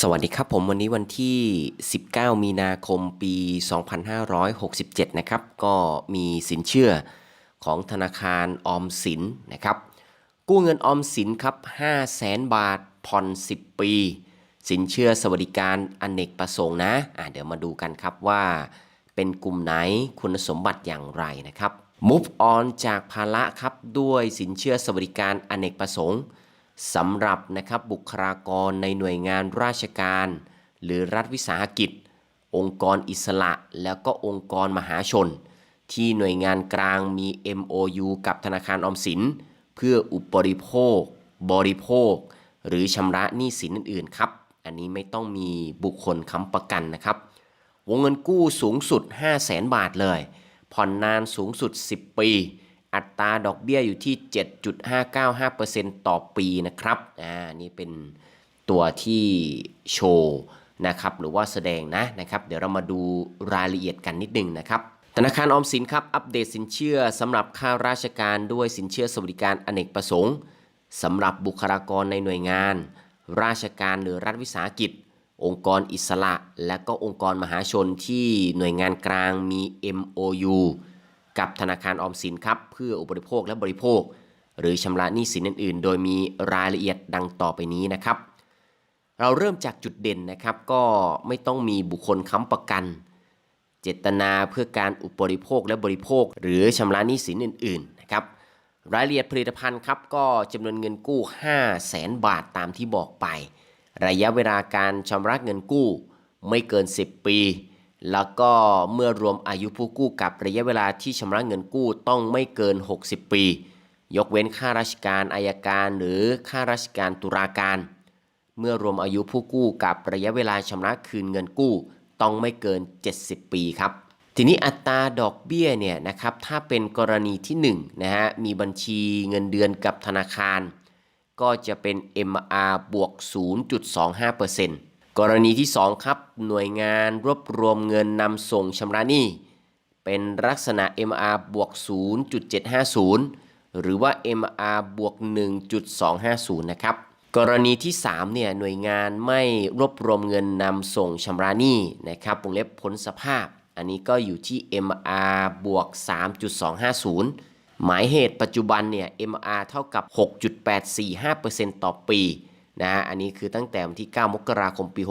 สวัสดีครับผมวันนี้วันที่ 19 มีนาคมปี 2567 นะครับ ก็มีสินเชื่อของธนาคารออมสินนะครับ กู้เงินออมสินครับ 5 0 0แสนบาทผ่อน 10 ปี สินเชื่อสวัสดิการอนเนกประสงค์นะอะเดี๋ยวมาดูกันครับว่าเป็นกลุ่มไหนคุณสมบัติอย่างไรนะครับ move on จากภาระครับด้วยสินเชื่อสวัสดิการอนเนกประสงค์ สำหรับนะครับบุคลากรในหน่วยงานราชการ หรือรัฐวิสาหกิจ องค์กรอิสระ แล้วก็องค์กรมหาชน ที่หน่วยงานกลางมี MOU กับธนาคารออมสิน เพื่ออุปริโภค บริโภค หรือชำระหนี้สินอื่นๆครับ อันนี้ไม่ต้องมีบุคคลค้ำประกันนะครับ วงเงินกู้สูงสุด 5 0 0แสนบาทเลย ผ่อนนานสูงสุด 10 ปี อัตราดอกเบี้ยอยู่ที่ 7.595%ต่อปีนะครับ อ่า นี่เป็นตัวที่โชว์นะครับ หรือว่าแสดงนะนะครับ เดี๋ยวเรามาดูรายละเอียดกันนิดนึงนะครับ ธนาคารออมสินครับ อัปเดตสินเชื่อสำหรับข้าราชการด้วยสินเชื่อสวัสดิการอเนกประสงค์สำหรับบุคลากรในหน่วยงาน ราชการหรือรัฐวิสาหกิจ องค์กรอิสระ และก็องค์กรมหาชนที่หน่วยงานกลางมี MOU กับธนาคารออมสินครับ เพื่ออุปโภคและบริโภค หรือชำระหนี้สินอื่นๆ โดยมีรายละเอียดดังต่อไปนี้นะครับ เราเริ่มจากจุดเด่นนะครับ ก็ไม่ต้องมีบุคคลค้ำประกัน เจตนาเพื่อการอุปริโภคและบริโภค หรือชำระหนี้สินอื่นๆนะครับรายละเอียดผลิตภัณฑ์ครับก็จำนวนเงินกู้ 5 0 0แสนบาทตามที่บอกไป ระยะเวลาการชำระเงินกู้ไม่เกิน 10 ปี แล้วก็เมื่อรวมอายุผู้กู้กับระยะเวลาที่ชำระเงินกู้ต้องไม่เกิน 60 ปี ยกเว้นข้าราชการอายการหรือข้าราชการตุลาการ เมื่อรวมอายุผู้กู้กับระยะเวลาชำระคืนเงินกู้ต้องไม่เกิน 70 ปีครับ ทีนี้อัตราดอกเบี้ยเนี่ยนะครับถ้าเป็นกรณีที่1นะฮะมีบัญชีเงินเดือนกับธนาคาร ก็จะเป็น MR บวก 0.25% กรณีที่ 2 ครับ หน่วยงานรวบรวมเงินนำส่งชำระหนี้ เป็นลักษณะ MR บวก 0.750 หรือว่า MR บวก 1.250 นะครับ กรณีที่ 3 เนี่ย หน่วยงานไม่รวบรวมเงินนำส่งชำระหนี้นะครับวงเล็บพ้นสภาพ อันนี้ก็อยู่ที่ MR บวก 3.250 หมายเหตุปัจจุบันเนี่ย MR เท่ากับ 6.845%ต่อปี นะฮะอันนี้คือตั้งแต่วันที่ 9 มกราคมปี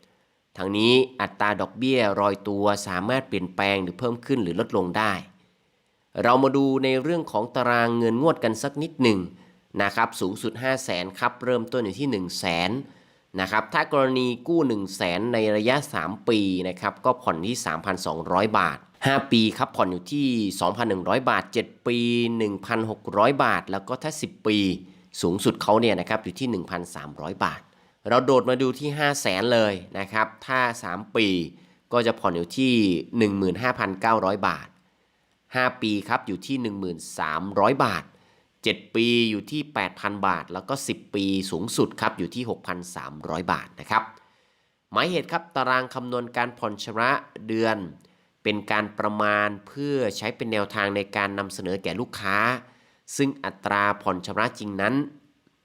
67 ทั้งนี้อัตราดอกเบี้ยรอยตัวสามารถเปลี่ยนแปลงหรือเพิ่มขึ้นหรือลดลงได้ เรามาดูในเรื่องของตารางเงินงวดกันสักนิดหนึ่งนะครับสูงสุด 5 0 0แสนครับเริ่มต้นอยู่ที่ 1 0 0 0 0แสนนะครับถ้ากรณีกู้ 1 0 0 0 0แสนในระยะ 3 ปีนะครับก็ผ่อนที่ 3,200 บาท 5 ปีครับผ่อนอยู่ที่ 2,100 บาท 7 ปี 1,600 บาท แล้วก็ถ้า 10 ปี สูงสุดเขาเนี่ยนะครับอยู่ที่ 1,300 บาท เราโดดมาดูที่ 5 0 0แสนเลยนะครับ ถ้า 3 ปีก็จะผ่อนอยู่ที่ 15,900 บาท 5 ปีครับอยู่ที่ 1,300 บาท 7 ปีอยู่ที่ 8,000 บาท แล้วก็ 10 ปีสูงสุดครับอยู่ที่ 6,300 บาทนะครับหมายเหตุครับตารางคำนวณการผ่อนชำระเดือน เป็นการประมาณเพื่อใช้เป็นแนวทางในการนำเสนอแก่ลูกค้า ซึ่งอัตราผ่อนชำระจริงนั้น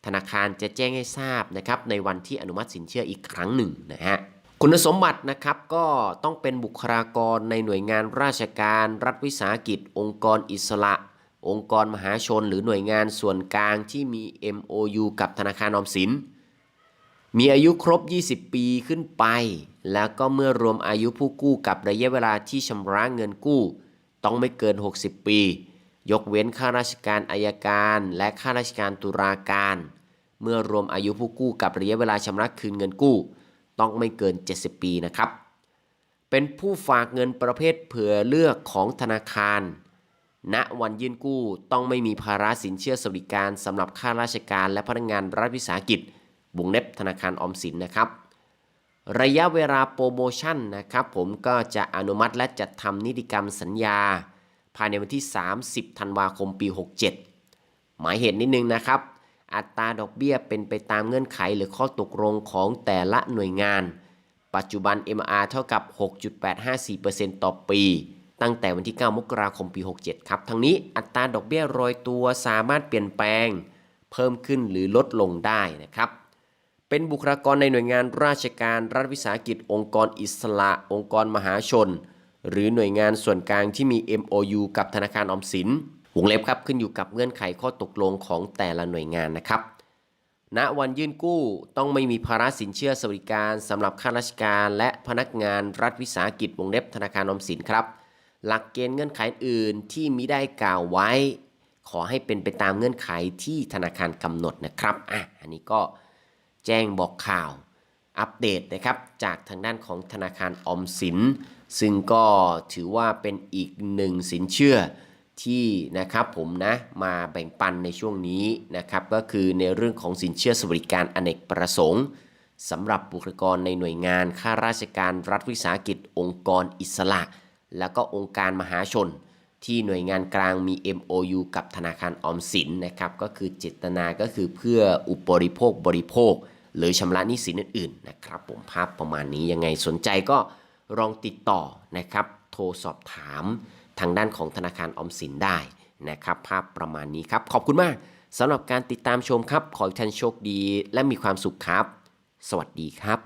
ธนาคารจะแจ้งให้ทราบนะครับในวันที่อนุมัติสินเชื่ออีกครั้งหนึ่งนะฮะคุณสมบัตินะครับก็ต้องเป็นบุคลากรในหน่วยงานราชการ รัฐวิสาหกิจ องค์กรอิสระ องค์กรมหาชน หรือหน่วยงานส่วนกลางที่มี MOU กับธนาคารออมสิน มีอายุครบ 20 ปีขึ้นไป แล้วก็เมื่อรวมอายุผู้กู้กับระยะเวลาที่ชำระเงินกู้ ต้องไม่เกิน 60 ปี ยกเว้นข้าราชการอายการ และข้าราชการตุลาการ เมื่อรวมอายุผู้กู้กับระยะเวลาชำระคืนเงินกู้ ต้องไม่เกิน 70 ปีนะครับ เป็นผู้ฝากเงินประเภทเผื่อเลือกของธนาคาร ณวันยื่นกู้ต้องไม่มีภาระสินเชื่อสวัสดิการสำหรับข้าราชการและพนักงานรัฐวิสาหกิจวงเล็บธนาคารออมสินนะครับระยะเวลาโปรโมชั่นนะครับผมก็จะอนุมัติและจัดทำนิติกรรมสัญญา ภายในวันที่ 30 ธันวาคมปี 67 หมายเหตุนิดนึงนะครับ อัตราดอกเบี้ยเป็นไปตามเงื่อนไขหรือข้อตกลงของแต่ละหน่วยงาน ปัจจุบัน MR เท่ากับ 6.854%ต่อปี ตั้งแต่วันที่ 9 มกราคมปี 67 ครับ ทั้งนี้อัตราดอกเบี้ยรอยตัวสามารถเปลี่ยนแปลง เพิ่มขึ้นหรือลดลงได้นะครับเป็นบุคลากรในหน่วยงานราชการรัฐวิสาหกิจ องค์กรอิสระ องค์กรมหาชน หรือหน่วยงานส่วนกลางที่มี MOU กับธนาคารออมสินวงเล็บครับขึ้นอยู่กับเงื่อนไขข้อตกลงของแต่ละหน่วยงานนะครับณวันยื่นกู้ต้องไม่มีภาระสินเชื่อสวัสดิการสำหรับข้าราชการและพนักงานรัฐวิสาหกิจวงเล็บธนาคารออมสินครับ หลักเกณฑ์เงื่อนไขอื่นที่มิได้กล่าวไว้ ขอให้เป็นไปตามเงื่อนไขที่ธนาคารกำหนดนะครับอะอันนี้ก็แจ้งบอกข่าวอัปเดตนะครับจากทางด้านของธนาคารออมสิน ซึ่งก็ถือว่าเป็นอีกหนึ่งสินเชื่อที่นะครับผมนะมาแบ่งปันในช่วงนี้นะครับก็คือในเรื่องของสินเชื่อสวัสดิการอเนกประสงค์สำหรับบุคลากรในหน่วยงานข้าราชการรัฐวิสาหกิจ องค์กรอิสระ แล้วก็องค์การมหาชน ที่หน่วยงานกลางมี MOU กับธนาคารออมสินนะครับก็คือเจตนาก็คือเพื่ออุปริโภคบริโภค หรือชำระหนี้สินอื่นๆนะครับผมภาพประมาณนี้ยังไงสนใจก็ ลองติดต่อนะครับ โทรสอบถามทางด้านของธนาคารออมสินได้นะครับ ภาพประมาณนี้ครับ ขอบคุณมากสำหรับการติดตามชมครับ ขอให้ท่านโชคดีและมีความสุขครับ สวัสดีครับ